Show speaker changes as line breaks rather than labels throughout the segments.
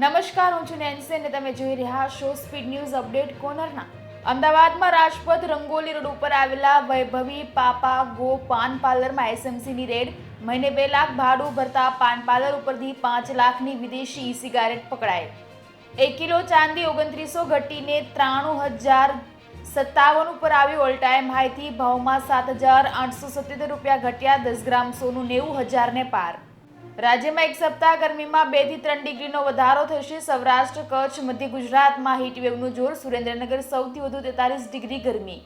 નમસ્કાર, હું છું નેન્સી અને તમે જોઈ રહ્યા છો સ્પીડ ન્યૂઝ અપડેટ કોર્નરના. અમદાવાદમાં રાજપથ રંગોલી રોડ ઉપર આવેલા વૈભવી પાપા ગો પાન પાર્લરમાં એસએમસીની રેડ. મહિને બે લાખ ભાડું ભરતા પાન પાર્લર ઉપરથી પાંચ લાખની વિદેશી ઈ સિગારેટ પકડાઈ. એક કિલો ચાંદી ઓગણત્રીસો ઘટીને ત્રાણું હજાર સત્તાવન ઉપર આવ્યું ઓલ ટાઈમ હાઈથી ભાવમાં સાત હજાર આઠસો સત્યોતેર રૂપિયા ઘટ્યા દસ ગ્રામ સોનું નેવું હજારને પાર. રાજ્યમાં એક સપ્તાહ ગરમીમાં બેથી ત્રણ ડિગ્રીનો વધારો થશે. સૌરાષ્ટ્ર, કચ્છ, મધ્ય ગુજરાતમાં હીટવેવનું જોર. સુરેન્દ્રનગર સૌથી વધુ તેતાલીસ ડિગ્રી ગરમી.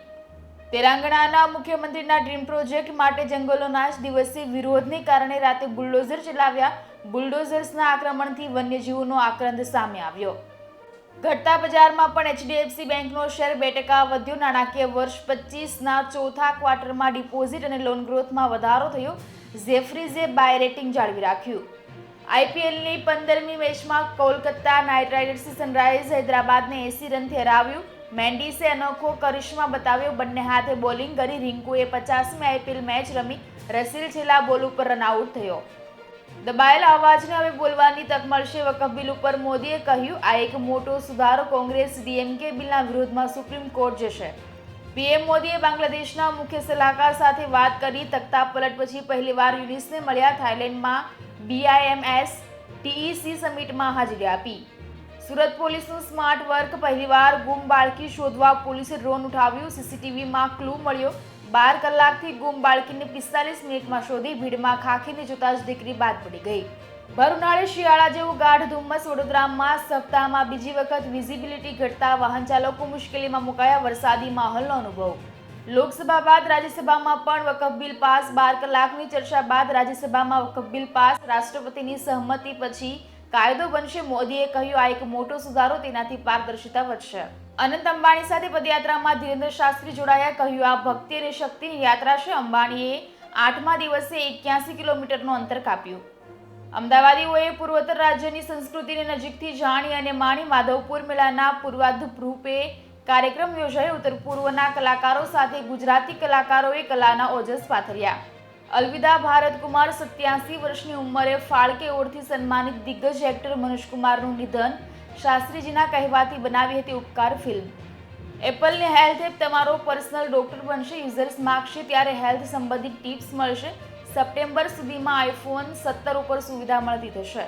તેલંગાણાના મુખ્યમંત્રીના ડ્રીમ પ્રોજેક્ટ માટે જંગલો નાશ. દિવસે વિરોધને કારણે રાતે બુલડોઝર ચલાવ્યા. બુલડોઝર્સના આક્રમણથી વન્યજીવોનો આક્રંદ સામે આવ્યો. ઘટતા બજારમાં પણ એચડીએફસી બેંકનો શેર બે ટકા વધ્યો. નાણાકીય વર્ષ પચીસના ચોથા ક્વાર્ટરમાં ડિપોઝિટ અને લોન ગ્રોથમાં વધારો થયો. ઝેફ્રીઝે બાય રેટિંગ જાળવી રાખ્યું. આઈપીએલની પંદરમી મેચમાં કોલકાતા નાઇટ રાઇડર્સે સનરાઇઝ હૈદરાબાદને એસી રનથી હરાવ્યું. મેન્ડીસે અનોખો કરિશ્મા બતાવ્યો. બંને હાથે બોલિંગ કરી રિંકુએ પચાસમી આઈપીએલ મેચ રમી. રસીલ છેલ્લા બોલ ઉપર રનઆઉટ થયો. દબાયેલા અવાજને હવે બોલવાની તક મળશે. વકફ બિલ ઉપર મોદીએ કહ્યું, આ એક મોટો સુધારો કોંગ્રેસ ડીએમકે બિલના વિરોધમાં સુપ્રીમ કોર્ટ જશે. પીએમ મોદીએ બાંગ્લાદેશના મુખ્ય સલાહકાર સાથે વાત કરી તખ્તા પલટ પછી પહેલીવાર યુનિસને મળ્યા થાઇલેન્ડમાં બીઆઈએમએસ ટીઈસી સમિટમાં હાજરી આપી. સુરત પોલીસનું સ્માર્ટ વર્ક પહેલીવાર ગુમ બાળકી શોધવા પોલીસે ડ્રોન ઉઠાવ્યું. સીસીટીવીમાં ક્લુ મળ્યો. બાર કલાકથી ગુમ બાળકીને પિસ્તાલીસ મિનિટમાં શોધી ભીડમાં ખાખીને જોતા જ દીકરી બાદ પડી ગઈ. ભર ઉનાળે શિયાળા જેવું ગાઢ ધુમ્મસ વડોદરામાં સપ્તાહમાં બીજી વખત વિઝિબિલિટી ઘટતા વાહન ચાલકો મુશ્કેલીમાં મુકાયા વરસાદી માહોલનો અનુભવ. લોકસભા બાદ રાજ્યસભામાં પણ વકફ બિલ પાસ, બાર કલાકની ચર્ચા બાદ રાજ્યસભામાં વકફ બિલ પાસ, રાષ્ટ્રપતિની સહમતિ પછી કાયદો બનશે મોદીએ કહ્યું, આ એક મોટો સુધારો તેનાથી પારદર્શિતા વધશે. અનંત અંબાણી સાથે પદયાત્રામાં ધીરેન્દ્ર શાસ્ત્રી જોડાયા, કહ્યું, આ ભક્તિ અને શક્તિની યાત્રા છે. અંબાણીએ આઠમા દિવસે એક્યાસી કિલોમીટરનું અંતર કાપ્યું. અમદાવાદીઓએ પૂર્વોત્તર રાજ્યની સંસ્કૃતિને નજીકથી જાણી અને માણી માધવપુર મેળાના પૂર્વાધ રૂપે કાર્યક્રમ યોજાયો. ઉત્તર પૂર્વના કલાકારો સાથે ગુજરાતી કલાકારોએ કલાના ઓજસ પાથર્યા. અલવિદા ભારત કુમાર સત્યાસી વર્ષની ઉંમરે ફાળકે ઓળથી સન્માનિત દિગ્ગજ એક્ટર મનોજકુમારનું નિધન શાસ્ત્રીજીના કહેવાથી બનાવી હતી ઉપકાર ફિલ્મ. એપલને હેલ્થ એપ તમારો પર્સનલ ડોક્ટર બનશે. યુઝર્સ માગશે ત્યારે હેલ્થ સંબંધિત ટિપ્સ મળશે. સપ્ટેમ્બર સુધીમાં આઈફોન સત્તર ઉપર સુવિધા મળતી થશે.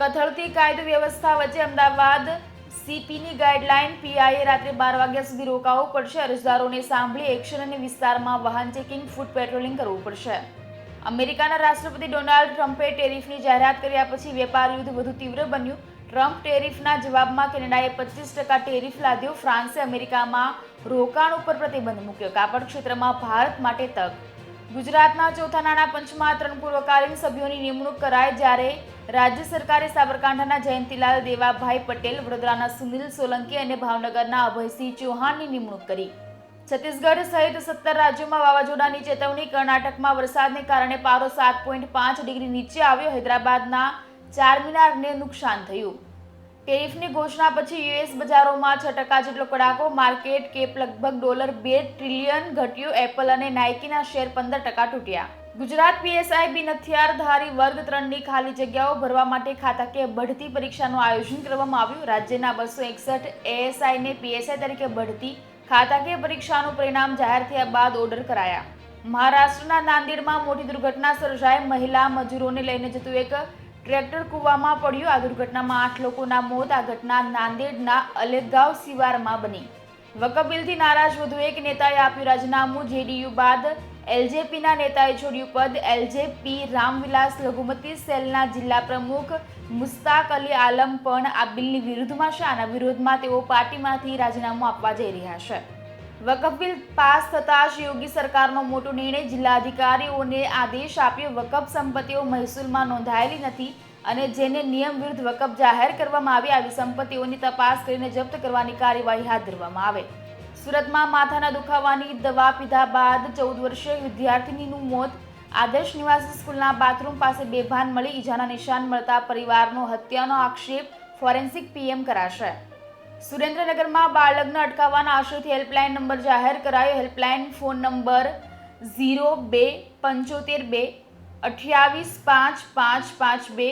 કથળતી કાયદો વ્યવસ્થા વચ્ચે અમદાવાદ સીપીની ગાઈડલાઈન પીઆઈએ રાત્રે બાર વાગ્યા સુધી રોકાવું પડશે. અરજદારોને સાંભળી એક્શન અને વિસ્તારમાં વાહન ચેકિંગ, ફૂડ પેટ્રોલિંગ કરવું પડશે. અમેરિકાના રાષ્ટ્રપતિ ડોનાલ્ડ ટ્રમ્પે ટેરિફની જાહેરાત કર્યા પછી વેપાર યુદ્ધ વધુ તીવ્ર બન્યું. ટ્રમ્પ ટેરિફના જવાબમાં કેનેડાએ પચીસ ટકા ટેરિફ લાદ્યો. ફ્રાન્સે અમેરિકામાં રોકાણ ઉપર પ્રતિબંધ મૂક્યો. કાપડ ક્ષેત્રમાં ભારત માટે તક ગુજરાતના ચોથા નાણાં પંચમાં ત્રણ પૂર્વકાલીન સભ્યોની નિમણૂક કરાય જ્યારે રાજ્ય સરકારે સાબરકાંઠાના જયંતિલાલ દેવાભાઈ પટેલ, વડોદરાના સુનિલ સોલંકી અને ભાવનગરના અભયસિંહ ચૌહાણની નિમણૂક કરી. છત્તીસગઢ સહિત સત્તર રાજ્યોમાં વાવાઝોડાની ચેતવણી, કર્ણાટકમાં વરસાદને કારણે પારો સાત પોઈન્ટ પાંચ ડિગ્રી નીચે આવ્યો, હૈદરાબાદના ચારમિનારને નુકસાન થયું. ટેરિફની ઘોષણા પછી યુએસ બજારોમાં છ ટકા જેટલો કડાકો, માર્કેટ કેપ લગભગ ડોલર બે ટ્રિલિયન ઘટ્યું. એપલ અને નાઇકીના શેર પંદર ટકા તૂટ્યા. ગુજરાત પીએસઆઈ બી હથિયારધારી વર્ગ ત્રણની ખાલી જગ્યાઓ ભરવા માટે ખાતાકીય બઢતી પરીક્ષાનું આયોજન કરવામાં આવ્યું. રાજ્યના બસો એકસઠ એએસઆઈને પીએસઆઈ તરીકે બઢતી ખાતાકીય પરીક્ષાનું પરિણામ જાહેર થયા બાદ ઓર્ડર કરાયા. મહારાષ્ટ્રના નાંદેડમાં મોટી દુર્ઘટના સર્જાઈ મહિલા મજૂરોને લઈને જતું એક ટ્રેક્ટર કૂવામાં પડ્યું. આ દુર્ઘટનામાં આઠ લોકોના મોત. આ ઘટના નાંદેડના અલેગાંવ સિવારમાં બની. વકફ નારાજ વધુ એક નેતાએ આપ્યું રાજીનામું. જેડીયુ બાદ એલજેપીના નેતાએ છોડ્યું પદ. એલજેપી રામવિલાસ લઘુમતી સેલના જિલ્લા પ્રમુખ મુસ્તાક અલી આલમ પણ આ બિલની વિરુદ્ધમાં છે. આના વિરોધમાં તેઓ પાર્ટીમાંથી રાજીનામું આપવા જઈ રહ્યા છે. વકફ બિલ પાસ થતાં જ યોગી સરકારનો મોટો નિર્ણય જિલ્લા અધિકારીઓને આદેશ આપ્યો. વકફ સંપત્તિઓ મહેસૂલમાં નોંધાયેલી નથી અને જેને નિયમ વિરુદ્ધ વકફ જાહેર કરવામાં આવી આવી સંપત્તિઓની તપાસ કરીને જપ્ત કરવાની કાર્યવાહી હાથ ધરવામાં આવે. સુરતમાં માથાના દુખાવાની દવા પીધા બાદ ચૌદ વર્ષીય વિદ્યાર્થીનીનું મોત. આદર્શ નિવાસી સ્કૂલના બાથરૂમ પાસે બેભાન મળી ઈજાના નિશાન મળતા પરિવારનો હત્યાનો આક્ષેપ ફોરેન્સિક પીએમ કરાશે. સુરેન્દ્રનગરમાં બાળલગ્ન અટકાવવાના આશયથી હેલ્પલાઇન નંબર જાહેર કરાયો. હેલ્પલાઇન ફોન નંબર ઝીરો બે પંચોતેર બે અઠ્યાવીસ પાંચ પાંચ પાંચ બે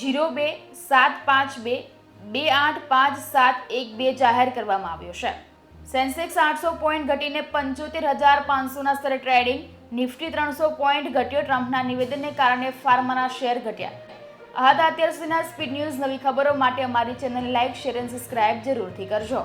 જીરો બે સાત પાંચ બે બે આઠ પાંચ સાત એક બે જાહેર કરવામાં આવ્યો છે. સેન્સેક્સ આઠસો પોઈન્ટ ઘટીને પંચોતેર હજાર પાંચસોના સ્તરે ટ્રેડિંગ, નિફ્ટી ત્રણસો પોઈન્ટ ઘટ્યો. ટ્રમ્પના નિવેદનને કારણે ફાર્માના શેર ઘટ્યા. આ હતા અત્યાર સુધીના સ્પીડ ન્યૂઝ નવી ખબરો માટે અમારી ચેનલ લાઇક શેર અને સબસ્ક્રાઇબ જરૂરથી કરજો.